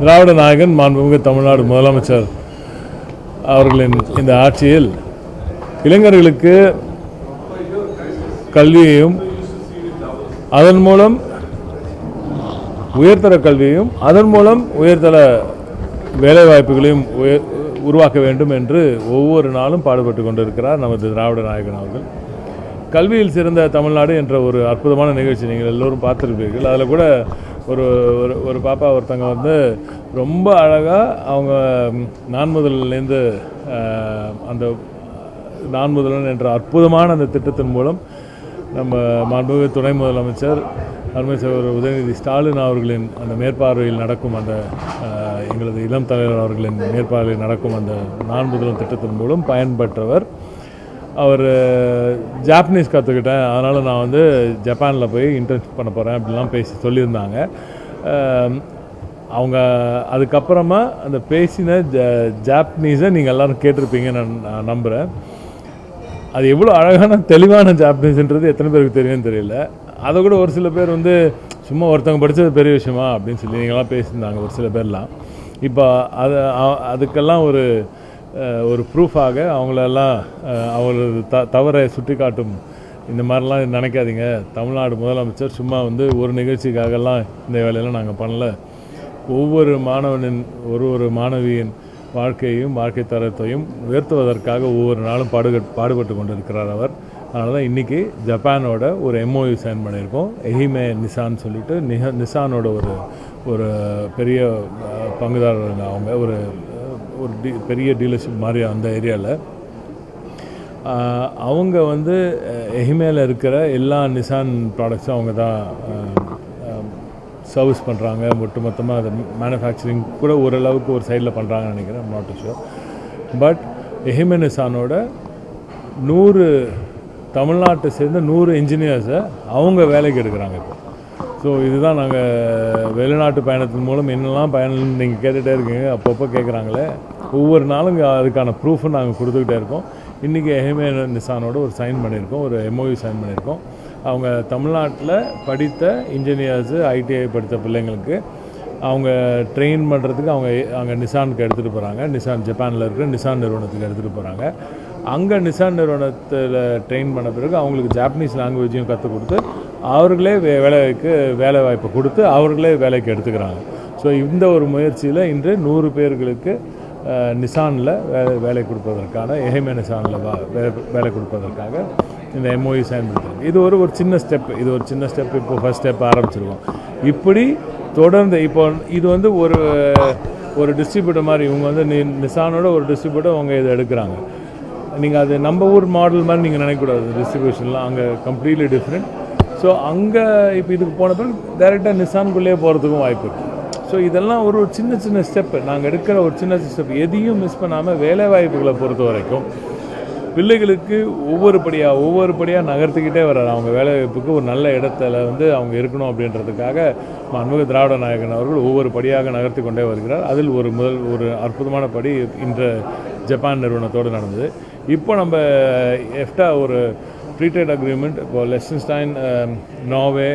திராவிட நாயகன் மாண்புமிகு தமிழ்நாடு முதலமைச்சர் அவர்களின் இந்த ஆட்சியில் இளைஞர்களுக்கு கல்வியையும் அதன் மூலம் உயர்தர கல்வியையும் அதன் மூலம் உயர்தர வேலைவாய்ப்புகளையும் உயர் உருவாக்க வேண்டும் என்று ஒவ்வொரு நாளும் பாடுபட்டு கொண்டிருக்கிறார் நமது திராவிட நாயகன் அவர்கள். கல்வியில் சிறந்த தமிழ்நாடு என்ற ஒரு அற்புதமான நிகழ்ச்சி நீங்கள் எல்லோரும் பார்த்துருப்பீர்கள். அதில் கூட ஒரு ஒரு ஒரு பாப்பா ஒருத்தங்க வந்து ரொம்ப அழகாக அவங்க நான்முதல்லேருந்து அந்த நான்முதலன் என்ற அற்புதமான அந்த திட்டத்தின் மூலம் நம்ம மாண்புமிகு துணை முதலமைச்சர் அருமை சகோதரர் உதயநிதி ஸ்டாலின் அவர்களின் அந்த மேற்பார்வையில் நடக்கும் அந்த எங்களது இளம் தலைவர் அவர்களின் மேற்பார்வையில் நடக்கும் அந்த நான்முதலன் திட்டத்தின் மூலம் பயன்பெற்றவர். அவர் ஜாப்பனீஸ் கற்றுக்கிட்டேன் அதனால் நான் வந்து ஜப்பானில் போய் இன்டர்ன்ஷிப் பண்ண போகிறேன் அப்படிலாம் பேசி சொல்லியிருந்தாங்க. அவங்க அதுக்கப்புறமா அந்த பேசின ஜ ஜாப்பனீஸை நீங்கள் எல்லோரும் கேட்டிருப்பீங்கன்னு நான் நான் நம்புகிறேன் அது எவ்வளோ அழகான தெளிவான ஜாப்பனீஸ்ன்றது எத்தனை பேருக்கு தெரியும்னு தெரியல. அதை கூட ஒரு சில பேர் வந்து சும்மா ஒருத்தவங்க படித்தது பெரிய விஷயமா? அப்படின்னு சொல்லி நீங்களாம் பேசியிருந்தாங்க ஒரு சில பேர்லாம். இப்போ அது அதுக்கெல்லாம் ஒரு ஒரு ப்ரூஃபாக அவங்களெல்லாம் அவரது அவங்களது த தவறை சுட்டி காட்டும் இந்த மாதிரிலாம் நினைக்காதீங்க. தமிழ்நாடு முதலமைச்சர் சும்மா வந்து ஒரு நிகழ்ச்சிக்காகலாம் இந்த வேலையெல்லாம் நாங்கள் பண்ணல. ஒவ்வொரு மாணவனின் ஒரு ஒரு மாணவியின் வாழ்க்கையையும் வாழ்க்கை தரத்தையும் உயர்த்துவதற்காக ஒவ்வொரு நாளும் பாடுக பாடுபட்டு கொண்டிருக்கிறார் அவர். அதனால தான் இன்றைக்கி ஜப்பானோட ஒரு எம்ஓயு சைன் பண்ணியிருக்கோம். எஹிமே நிசான் சொல்லிட்டு நிஹ நிசானோட ஒரு ஒரு பெரிய பங்குதாரர் அவங்க ஒரு ஒரு டி பெரிய டீலர்ஷிப் மாதிரி அந்த ஏரியாவில் அவங்க வந்து எஹிமேல இருக்கிற எல்லா நிசான் ப்ராடக்ட்ஸும் அவங்க தான் சர்வீஸ் பண்ணுறாங்க ஒட்டுமொத்தமாக அதை மேனுஃபேக்சரிங் கூட ஓரளவுக்கு ஒரு சைடில் பண்ணுறாங்கன்னு நினைக்கிறேன். நாட் ஷூர் பட் எஹிமே நிசானோட நூறு தமிழ்நாட்டை சேர்ந்த நூறு இன்ஜினியர்ஸை அவங்க வேலைக்கு எடுக்கிறாங்க இப்போ. ஸோ இதுதான் நாங்கள் வெளிநாட்டு பயணத்தின் மூலம் என்னெல்லாம் பயணம் நீங்கள் கேட்டுகிட்டே இருக்கீங்க அப்பப்போ கேட்குறாங்களே ஒவ்வொரு நாளும் அதுக்கான ப்ரூஃபும் நாங்கள் கொடுத்துக்கிட்டே இருக்கோம். இன்றைக்கி எஹமே நிசானோட ஒரு சைன் பண்ணியிருக்கோம் ஒரு எம்ஓயு சைன் பண்ணியிருக்கோம். அவங்க தமிழ்நாட்டில் படித்த இன்ஜினியர்ஸு ஐடிஐ படித்த பிள்ளைங்களுக்கு அவங்க ட்ரெயின் பண்ணுறதுக்கு அவங்க அங்கே நிசானுக்கு எடுத்துகிட்டு போகிறாங்க நிசான் ஜப்பானில் இருக்கிற நிசான் நிறுவனத்துக்கு எடுத்துகிட்டு போகிறாங்க அங்கே நிசான் நிறுவனத்தில் ட்ரெயின் பண்ண பிறகு அவங்களுக்கு ஜாப்பனீஸ் லாங்குவேஜையும் கற்றுக் கொடுத்து அவர்களே வே வேலைக்கு வேலை வாய்ப்பை கொடுத்து அவர்களே வேலைக்கு எடுத்துக்கிறாங்க. ஸோ இந்த ஒரு முயற்சியில் இன்று நூறு பேர்களுக்கு நிசானில் வேலை வேலை கொடுப்பதற்கான எஹிமே நிசானில் வேலை வேலை கொடுப்பதற்காக இந்த எம்ஓஇ சைன் பண்ணிருக்காங்க இது ஒரு ஒரு சின்ன ஸ்டெப் இது ஒரு சின்ன ஸ்டெப் இப்போ ஃபஸ்ட் ஸ்டெப் ஆரம்பிச்சிருக்கோம் இப்படி தொடர்ந்து இப்போ இது வந்து ஒரு ஒரு டிஸ்ட்ரிபியூட்டர் மாதிரி இவங்க வந்து நி- நிசானோட ஒரு டிஸ்ட்ரிபியூட்டர் அவங்க இதை எடுக்கிறாங்க. நீங்கள் அது நம்ம ஊர் மாடல் மாதிரி நீங்கள் நினைக்கக்கூடாது டிஸ்ட்ரிபியூஷன்லாம் அங்கே கம்ப்ளீட்லி டிஃப்ரெண்ட் ஸோ அங்கே இப்போ இதுக்கு போன பிறகு டேரெக்டாக நிசான்குள்ளேயே போகிறதுக்கும் வாய்ப்பு இருக்குது ஸோ இதெல்லாம் ஒரு சின்ன சின்ன ஸ்டெப்பு நாங்கள் எடுக்கிற ஒரு சின்ன ஸ்டெப் எதையும் மிஸ் பண்ணாமல் வேலை வாய்ப்புகளை பொறுத்த வரைக்கும் பிள்ளைகளுக்கு ஒவ்வொரு படியாக ஒவ்வொரு படியாக நகர்த்திக்கிட்டே வர்றாரு அவங்க வேலைவாய்ப்புக்கு ஒரு நல்ல இடத்துல வந்து அவங்க இருக்கணும் அப்படின்றதுக்காக மன்முக திராவிட நாயகன் அவர்கள் ஒவ்வொரு படியாக நகர்த்தி கொண்டே வருகிறார். அதில் ஒரு முதல் ஒரு அற்புதமான படி இன்று ஜப்பான் நிறுவனத்தோடு நடந்தது. இப்போ நம்ம எஃப்டா ஒரு ஃப்ரீ ட்ரேட் அக்ரிமெண்ட் இப்போ Liechtenstein Norway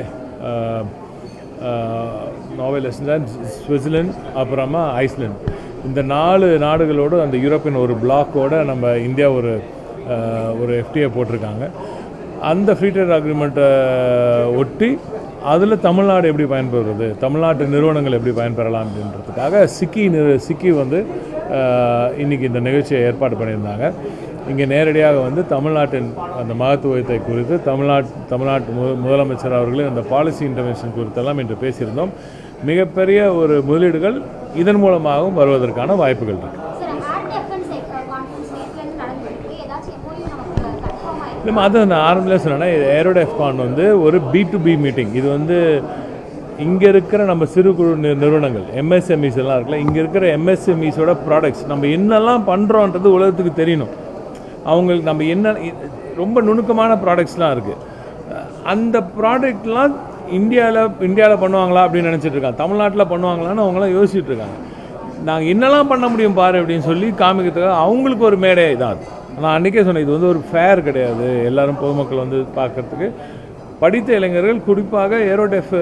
Norway Liechtenstein Switzerland அப்புறமா ஐஸ்லேண்ட் இந்த நாலு நாடுகளோடு அந்த யூரோப்பியன் ஒரு பிளாக்கோடு நம்ம இந்தியா ஒரு uh, ஒரு எஃப்டிஏ போட்டிருக்காங்க. அந்த ஃப்ரீ ட்ரேட் அக்ரிமெண்ட்டை ஒட்டி அதில் தமிழ்நாடு எப்படி பயன்பெறுறது? தமிழ்நாட்டு நிறுவனங்கள் எப்படி பயன்பெறலாம் அப்படின்றதுக்காக சிக்கி நிறு சிக்கி வந்து இன்றைக்கி இன்னைக்கு இந்த நிகழ்ச்சியை ஏற்பாடு பண்ணியிருந்தாங்க. இங்கே நேரடியாக வந்து தமிழ்நாட்டின் அந்த மகத்துவத்தை குறித்து தமிழ்நாட் தமிழ்நாட்டு மு முதலமைச்சர் அவர்களின் அந்த பாலிசி இன்டர்வென்ஷன் குறித்தெல்லாம் இன்று பேசியிருந்தோம். மிகப்பெரிய ஒரு முதலீடுகள் இதன் மூலமாகவும் வருவதற்கான வாய்ப்புகள் இருக்குது இல்லை அது நான் ஆரம்பத்தில் சொன்னேன்னா ஏரோடெஃப்கான் வந்து ஒரு பி டு பி மீட்டிங் இது வந்து இங்கே இருக்கிற நம்ம சிறு குறு நி- நிறுவனங்கள் எம்எஸ்எம்இஸ் எல்லாம் இருக்குல்ல இங்கே இருக்கிற எம்எஸ்எம்இஸோட ப்ராடக்ட்ஸ் நம்ம என்னெல்லாம் பண்ணுறோன்றது உலகத்துக்கு தெரியணும். அவங்களுக்கு நம்ம என்ன ரொம்ப நுணுக்கமான ப்ராடக்ட்ஸ்லாம் இருக்குது அந்த ப்ராடக்ட்லாம் இந்தியாவில் இந்தியாவில் பண்ணுவாங்களா அப்படின்னு நினச்சிட்டு இருக்காங்க. தமிழ்நாட்டில் பண்ணுவாங்களான்னு அவங்களாம் யோசிச்சுட்டு இருக்காங்க. நாங்கள் என்னெல்லாம் பண்ண முடியும் பாரு அப்படின்னு சொல்லி காமிக்கிறதுக்காக அவங்களுக்கு ஒரு மேடை தான் அது. நான் அன்றைக்கே சொன்னேன் இது வந்து ஒரு ஃபேர் கிடையாது. எல்லோரும் பொதுமக்கள் வந்து பார்க்கறதுக்கு. படித்த இளைஞர்கள் குறிப்பாக ஏரோடெஃப்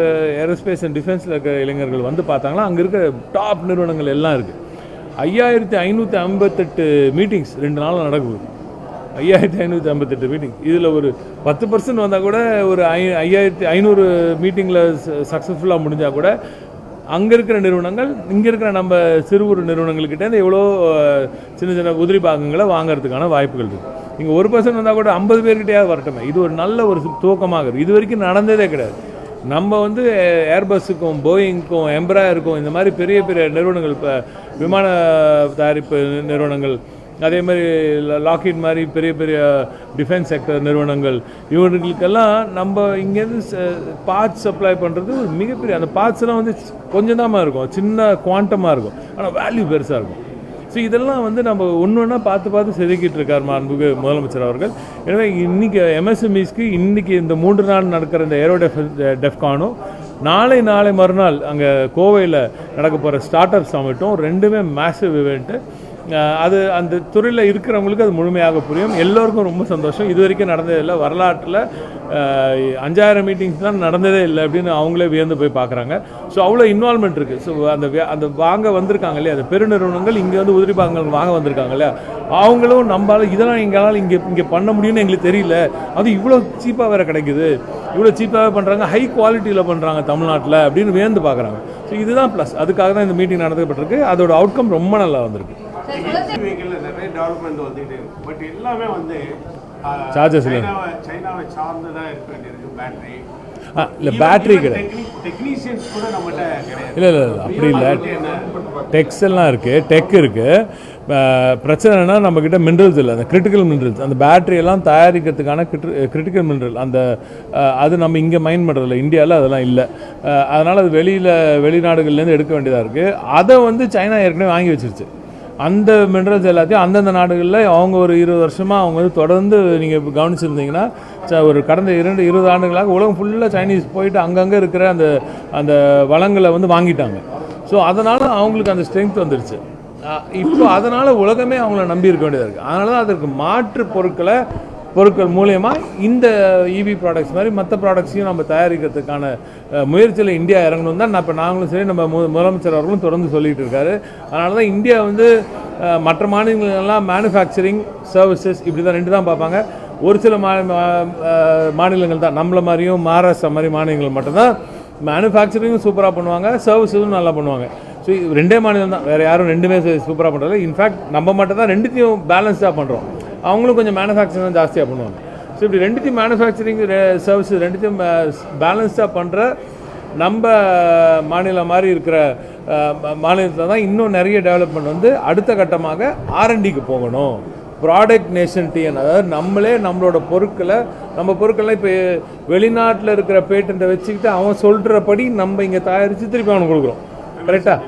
ஏரோஸ்பேஸ் அண்ட் டிஃபென்ஸில் இருக்கிற இளைஞர்கள் வந்து பார்த்தாங்கன்னா அங்கே இருக்கிற டாப் நிறுவனங்கள் எல்லாம் இருக்குது ஐயாயிரத்தி ஐநூற்றி ஐம்பத்தெட்டு மீட்டிங்ஸ் ரெண்டு நாள் நடக்குது. ஐயாயிரத்தி ஐநூற்றி ஐம்பத்தெட்டு மீட்டிங் இதில் ஒரு பத்து பர்சன்ட் வந்தால் கூட ஒரு ஐ ஐயாயிரத்தி ஐநூறு மீட்டிங்கில் சக்ஸஸ்ஃபுல்லாக முடிஞ்சால் கூட அங்கே இருக்கிற நிறுவனங்கள் இங்கே இருக்கிற நம்ம சிறு குறு நிறுவனங்கள்கிட்ட எவ்வளோ சின்ன சின்ன உதிரி பாகங்களை வாங்குறதுக்கான வாய்ப்புகள் இருக்குது இங்கே ஒரு பர்சன்ட் வந்தால் கூட ஐம்பது பேர்கிட்டயாவது வரட்டுமே. இது ஒரு நல்ல ஒரு துவக்கமாக இருக்குது இது வரைக்கும் நடந்ததே கிடையாது. நம்ம வந்து ஏர்பஸ்ஸுக்கும் போயிங்க்கும் எம்ப்ராயருக்கும் இந்த மாதிரி பெரிய பெரிய நிறுவனங்கள் இப்போ விமான தயாரிப்பு நிறுவனங்கள் அதே மாதிரி லாக்கிட் மாதிரி பெரிய பெரிய டிஃபென்ஸ் செக்டர் நிறுவனங்கள் இவர்களுக்கெல்லாம் நம்ம இங்கேருந்து பார்ட்ஸ் சப்ளை பண்ணுறது ஒரு மிகப்பெரிய அந்த பார்ட்ஸ்லாம் வந்து கொஞ்சம் தான் இருக்கும் சின்ன குவாண்டமாக இருக்கும் ஆனால் வேல்யூ பெருசாக இருக்கும். ஸோ இதெல்லாம் வந்து நம்ம ஒன்று ஒன்றா பார்த்து பார்த்து செதுக்கிட்டு இருக்கார் மாண்புக்கு முதலமைச்சர் அவர்கள். எனவே இன்றைக்கி எம்எஸ்எம்இஸ்க்கு இன்றைக்கி இந்த மூன்று நாள் நடக்கிற இந்த ஏரோ டெஃப் டெஃப்கானும் நாளை நாளை மறுநாள் அங்கே கோவையில் நடக்க போகிற ஸ்டார்ட் அப் சமிட்டும் ரெண்டுமே மேசிவ் இவெண்ட்டு அது அந்த துறையில் இருக்கிறவங்களுக்கு அது முழுமையாக புரியும். எல்லோருக்கும் ரொம்ப சந்தோஷம். இது வரைக்கும் நடந்ததில்லை வரலாற்றில் அஞ்சாயிரம் மீட்டிங்ஸ் தான் நடந்ததே இல்லை அப்படின்னு அவங்களே வியந்து போய் பார்க்குறாங்க ஸோ அவ்வளோ இன்வால்மெண்ட் இருக்குது ஸோ அந்த அந்த வாங்க வந்திருக்காங்க இல்லையா? அந்த பெருநிறுவனங்கள் இங்கே வந்து உதிரி பாகங்கள் வாங்க வந்திருக்காங்க இல்லையா? அவங்களும் நம்மளால் இதெல்லாம் எங்களால் இங்கே இங்கே பண்ண முடியும்னு எங்களுக்கு தெரியல. அது இவ்வளோ சீப்பாக வேறு கிடைக்குது. இவ்வளோ சீப்பாகவே பண்ணுறாங்க ஹை குவாலிட்டியில் பண்ணுறாங்க தமிழ்நாட்டில் அப்படின்னு வியந்து பார்க்குறாங்க ஸோ இதுதான் ப்ளஸ் அதுக்காக தான் இந்த மீட்டிங் நடத்தப்பட்டிருக்கு. அதோட அவுட்கம் ரொம்ப நல்லா வந்திருக்கு. டெவலப்மெண்ட் வந்துகிட்டே இருக்கு பட் எல்லாமே வந்து இல்ல. சைனாவை சைனாவை சார்ந்து தான் இருக்க வேண்டியிருக்கு பேட்டரி இல்லை கிடையாது. இல்லை இல்லை அப்படி இல்லை. டெக்ஸ் எல்லாம் இருக்குது டெக் இருக்குது பிரச்சனைனா நம்மக்கிட்ட மினரல்ஸ் இல்லை. அந்த கிரிட்டிக்கல் மினரல்ஸ் அந்த பேட்டரி எல்லாம் தயாரிக்கிறதுக்கான கிரிட்டிக்கல் மினரல் அந்த அது நம்ம இங்கே மைண்ட் பண்ணுறதில்ல இந்தியாவில் அதெல்லாம் இல்லை. அதனால் அது வெளியில் வெளிநாடுகள்லேருந்து எடுக்க வேண்டியதாக இருக்குது அதை வந்து சைனா ஏற்கனவே வாங்கி வச்சிருச்சு. அந்த மினரல்ஸ் எல்லாத்தையும் அந்தந்த நாடுகளில் அவங்க ஒரு இருபது வருஷமாக அவங்க வந்து தொடர்ந்து நீங்கள் இப்போ கவனிச்சிருந்தீங்கன்னா ச- ஒரு கடந்த இரண்டு இருபது ஆண்டுகளாக உலகம் ஃபுல்லாக சைனீஸ் போயிட்டு அங்கங்கே இருக்கிற அந்த அந்த வளங்களை வந்து வாங்கிட்டாங்க. ஸோ அதனால் அவங்களுக்கு அந்த ஸ்ட்ரென்த் வந்துருச்சு. இப்போ அதனால் உலகமே அவங்கள நம்பி இருக்க வேண்டியதாக இருக்குது அதனால தான் அதற்கு மாற்று பொருட்களை பொருட்கள் மூலயமா இந்த இவி ப்ராடக்ட்ஸ் மாதிரி மற்ற ப்ராடக்ட்ஸையும் நம்ம தயாரிக்கிறதுக்கான முயற்சியில் இந்தியா இறங்கணும் தான் நான் இப்போ நாங்களும் சரி நம்ம மு முதலமைச்சர் அவர்களும் தொடர்ந்து சொல்லிகிட்டு இருக்காரு. அதனால தான் இந்தியா வந்து மற்ற மாநிலங்களெல்லாம் மேனுஃபேக்சரிங் சர்வீசஸ் இப்படி தான் ரெண்டு தான் பார்ப்பாங்க. ஒரு சில மாநிலங்கள் தான் நம்மள மாதிரியும் மகாராஷ்டிரா மாதிரி மாநிலங்கள் மட்டும்தான் மேனுஃபேக்சரிங்கும் சூப்பராக பண்ணுவாங்க சர்வீஸஸும் நல்லா பண்ணுவாங்க. ஸோ ரெண்டே மாநிலம் தான் வேறு யாரும் ரெண்டுமே சூப்பராக பண்ணுறது இன்ஃபேக்ட் நம்ம மட்டும் தான் ரெண்டுத்தையும் பேலன்ஸாக பண்ணுறோம் அவங்களும் கொஞ்சம் மேனுஃபேக்சரிங் தான் ஜாஸ்தியாக பண்ணுவாங்க. ஸோ இப்படி ரெண்டுத்தையும் மேனுஃபேக்சரிங் சர்வீஸ் ரெண்டுத்தையும் பேலன்ஸ்டாக பண்ணுற நம்ம மாநிலம் மாதிரி இருக்கிற மாநிலத்தில் தான் இன்னும் நிறைய டெவலப்மெண்ட் வந்து அடுத்த கட்டமாக ஆர்என்டிக்கு போகணும். ப்ராடக்ட் நேஷன் டிஎன் அதாவது நம்மளே நம்மளோட பொருட்களை நம்ம பொருட்கள்லாம் இப்போ வெளிநாட்டில் இருக்கிற பேட்டண்ட்டை வச்சுக்கிட்டு அவன் சொல்கிறபடி நம்ம இங்கே தயாரித்து திருப்பி அவனுக்கு கொடுக்குறோம். கரெக்டாக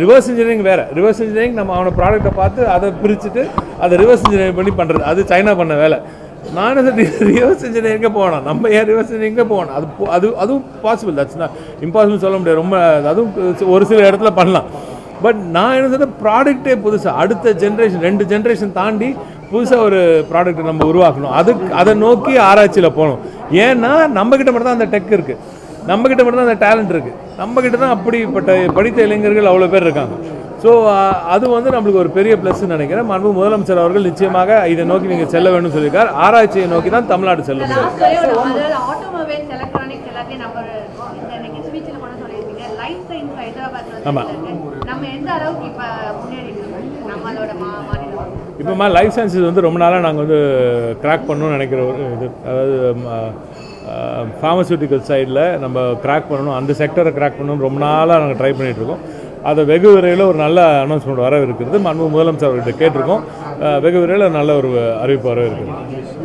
ரிவர்ஸ் இன்ஜினியரிங் வேறு. ரிவர்ஸ் இன்ஜினியரிங் நம்ம அவனை ப்ராடக்ட்டை பார்த்து அதை பிரிச்சுட்டு அதை ரிவர்ஸ் இன்ஜினியரிங் பண்ணி பண்ணுறது அது சைனா பண்ண வேலை. நான் ரிவர்ஸ் இன்ஜினியரிங்கே போகணும்? நம்ம ஏன் ரிவர்ஸ் இன்ஜினியரிங்கே போகணும்? அது அது அதுவும் பாசிபிள் தட்ஸ் நான் இம்பாசிபிள் சொல்ல முடியாது. ரொம்ப அதுவும் ஒரு சில இடத்துல பண்ணலாம். பட் நான் என்ன சொல்றேன்? ப்ராடக்ட்டே புதுசாக அடுத்த ஜென்ரேஷன் ரெண்டு ஜென்ரேஷன் தாண்டி புதுசாக ஒரு ப்ராடக்ட் நம்ம உருவாக்கணும். அதுக்கு அதை நோக்கி ஆராய்ச்சியில் போகணும். ஏன்னா நம்மக்கிட்ட மட்டும் தான் அந்த டெக் இருக்குது நம்மக்கிட்ட மட்டும் தான் அந்த டேலண்ட் இருக்குது நம்மக்கிட்ட தான் அப்படிப்பட்ட படித்த இளைஞர்கள் அவ்வளோ பேர் இருக்காங்க. ஸோ அது வந்து நம்மளுக்கு ஒரு பெரிய ப்ளஸ்ன்னு நினைக்கிறேன். மாண்பு முதலமைச்சர் அவர்கள் நிச்சயமாக இதை நோக்கி நீங்கள் செல்ல வேணும்னு சொல்லியிருக்கார். ஆராய்ச்சியை நோக்கி தான் தமிழ்நாடு செல்ல முடியும். லாஸ்ட் ஒரே ஒரு அதாவது ஆட்டோமொபைல்ஸ் எலக்ட்ரானிக்ஸ் எல்லாத்தையும் நம்ம ஒரு இந்த இன்னைக்கு ஸ்பீச்சில் கூட சொல்லியிருக்கீங்க. லைஃப் சயின்ஸ் ஹைதராபாத் ஆமா. நம்ம எந்த அளவுக்கு இப்போ முன்னேறி இருக்கோம்? நம்மளோட மா மாநிலம். இப்போமா லைஃப் சயின்சஸ் வந்து ரொம்ப நாளாக நாங்கள் வந்து கிராக் பண்ணணும்னு நினைக்கிற ஒரு இது அதாவது ஃபார்மசூட்டிக்கல் சைடில் நம்ம கிராக் பண்ணணும். அந்த செக்டரை கிராக் பண்ணணும் ரொம்ப நாளாக நாங்கள் ட்ரை பண்ணிகிட்ருக்கோம் இருக்கோம் அதை வெகு விரைவில் ஒரு நல்ல அனௌன்ஸ்மெண்ட் வர இருக்கிறது மாண்பு முதலமைச்சர் அவர்கிட்ட கேட்டிருக்கோம். வெகு விரைவில் நல்ல ஒரு அறிவிப்பு வர இருக்கிறது